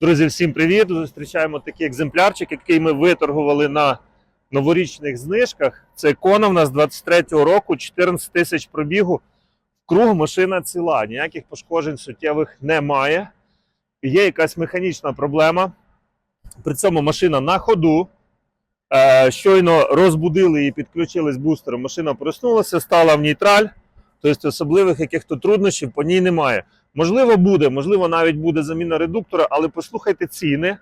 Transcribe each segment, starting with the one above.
Друзі, всім привіт! Зустрічаємо такий екземплярчик, який ми виторгували на новорічних знижках. Це Кона в нас 23-го року, 14 тисяч пробігу. Круг машина ціла, ніяких пошкоджень суттєвих немає. Є якась механічна проблема. При цьому машина на ходу. Е, щойно розбудили і підключили з бустером. Машина проснулася, стала в нейтраль. Тобто особливих яких-то труднощів по ній немає. Можливо, буде, можливо, навіть буде заміна редуктора, але послухайте ціни.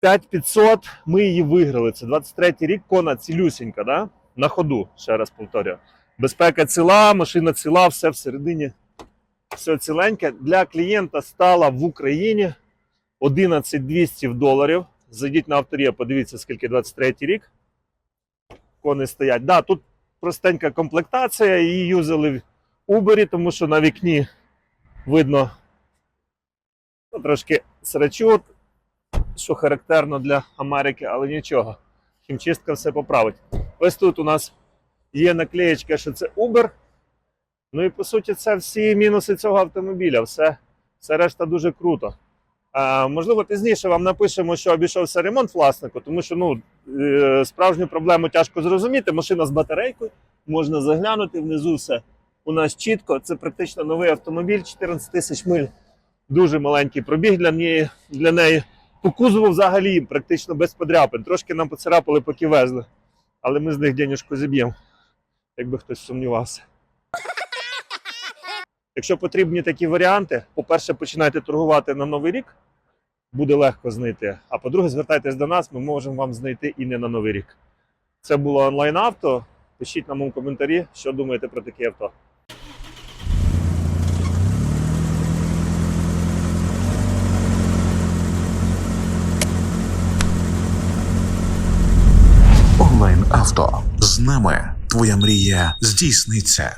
5500 ми її виграли. Це 23-й рік, кона цілюсінька, да? на ходу, ще раз повторюю. Безпека ціла, машина ціла, все всередині. Все ціленьке. Для клієнта стала в Україні 11200 доларів. Зайдіть на авторія, подивіться, скільки 23-й рік. Кони стоять. Да, тут простенька комплектація, її юзали в Uber, тому що на вікні видно ну, трошки срачут, що характерно для Америки, але нічого. Хімчистка все поправить. Ось тут у нас є наклеєчка, що це Uber. Ну і по суті, це всі мінуси цього автомобіля. Все, все решта дуже круто. А, можливо, пізніше вам напишемо, що обійшовся ремонт власнику, тому що ну, е, справжню проблему тяжко зрозуміти. Машина з батарейкою, можна заглянути внизу все у нас чітко. Це практично новий автомобіль, 14 тисяч миль. Дуже маленький пробіг для неї. Для неї. По кузову взагалі практично без подряпин. Трошки нам поцарапали, поки везли. Але ми з них денежку зіб'ємо, якби хтось сумнівався. Якщо потрібні такі варіанти, по-перше, починайте торгувати на новий рік, буде легко знайти. А по-друге, звертайтесь до нас, ми можемо вам знайти і не на новий рік. Це було онлайн авто. Пишіть нам у коментарі, що думаєте про таке авто. Авто з нами твоя мрія здійсниться.